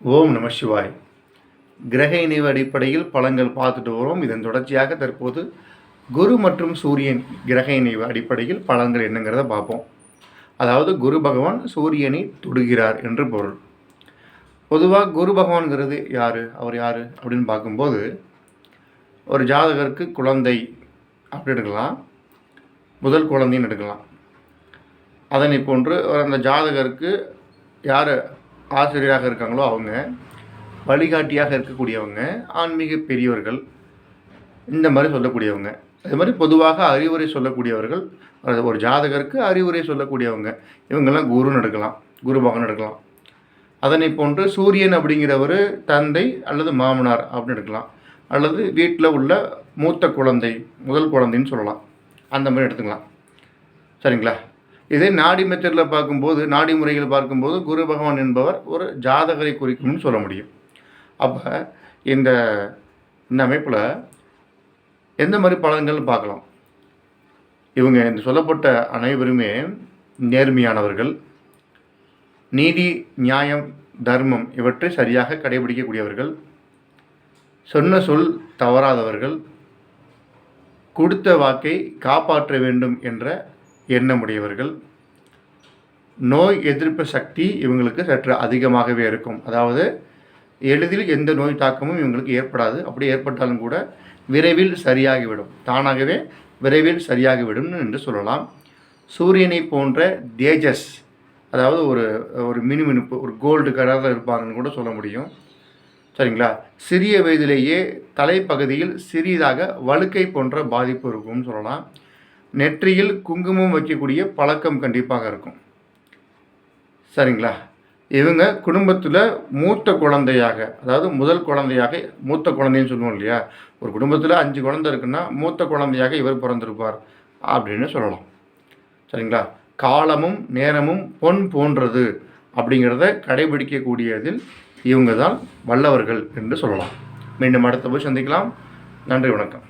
ஓம் நம சிவாய். கிரக இணைவு அடிப்படையில் பழங்கள் பார்த்துட்டு வரோம் இதன் தொடர்ச்சியாக தற்போது குரு மற்றும் சூரியன் கிரக இணைவு அடிப்படையில் பலன்கள் என்னங்கிறத பார்ப்போம். அதாவது குரு பகவான் சூரியனை தொடுகிறார் என்று பொருள். பொதுவாக குரு பகவான்கிறது யார்? அவர் யார்? அப்படின்னு பார்க்கும்போது ஒரு ஜாதகருக்கு குழந்தை அப்படி எடுக்கலாம். முதல் குழந்தைன்னு எடுக்கலாம். அதனை போன்று அந்த ஜாதகருக்கு யார் ஆசிரியராக இருக்காங்களோ அவங்க வழிகாட்டியாக இருக்கக்கூடியவங்க ஆன்மீக பெரியவர்கள் இந்த மாதிரி சொல்லக்கூடியவங்க. அது மாதிரி பொதுவாக அறிவுரை சொல்லக்கூடியவர்கள் ஒரு ஜாதகருக்கு அறிவுரை சொல்லக்கூடியவங்க. இவங்கெல்லாம் குருன்னு எடுக்கலாம் குரு பகவான் எடுக்கலாம். அதனை போன்று சூரியன் அப்படிங்கிறவர் தந்தை அல்லது மாமனார் அப்படின்னு எடுக்கலாம். அல்லது வீட்டில் உள்ள மூத்த குழந்தை முதல் குழந்தைன்னு சொல்லலாம். அந்த மாதிரி எடுத்துக்கலாம். சரிங்களா? இதே நாடி மெத்தடில் பார்க்கும்போது நாடி முறையில் பார்க்கும்போது குரு பகவான் என்பவர் ஒரு ஜாதகரை குறிக்கும்னு சொல்ல முடியும். அப்போ இந்த இந்த அமைப்பில் எந்த மாதிரி பலன்கள் பார்க்கலாம். இவங்க இந்த சொல்லப்பட்ட அனைவருமே நேர்மையானவர்கள். நீதி நியாயம் தர்மம் இவற்றை சரியாக கடைபிடிக்கக்கூடியவர்கள். சொன்ன சொல் தவறாதவர்கள். கொடுத்த வாக்கை காப்பாற்ற வேண்டும் என்ற எண்ணமுடையவர்கள். நோய் எதிர்ப்பு சக்தி இவங்களுக்கு சற்று அதிகமாகவே இருக்கும். அதாவது எளிதில் எந்த நோய் தாக்கமும் இவங்களுக்கு ஏற்படாது. அப்படி ஏற்பட்டாலும் கூட விரைவில் சரியாகிவிடும். தானாகவே விரைவில் சரியாகிவிடும் என்று சொல்லலாம். சூரியனை போன்ற தேஜஸ் அதாவது ஒரு ஒரு மினுமினுப்பு ஒரு கோல்டு கலரில் இருப்பாங்கன்னு கூட சொல்ல முடியும். சரிங்களா? சிறிய வயதிலேயே தலைப்பகுதியில் சிறியதாக வழுக்கை போன்ற பாதிப்பு இருக்கும்னு சொல்லலாம். நெற்றியில் குங்குமம் வைக்கக்கூடிய பழக்கம் கண்டிப்பாக இருக்கும். சரிங்களா? இவங்க குடும்பத்தில் மூத்த குழந்தையாக அதாவது முதல் குழந்தையாக மூத்த குழந்தைன்னு சொல்லுவோம் இல்லையா? ஒரு குடும்பத்தில் அஞ்சு குழந்தை இருக்குன்னா மூத்த குழந்தையாக இவர் பிறந்திருப்பார் அப்படின்னு சொல்லலாம். சரிங்களா? காலமும் நேரமும் பொன் போன்றது அப்படிங்கிறத கடைபிடிக்கக்கூடியதில் இவங்க தான் வல்லவர்கள் என்று சொல்லலாம். மீண்டும் அடுத்த போய் சந்திக்கலாம். நன்றி வணக்கம்.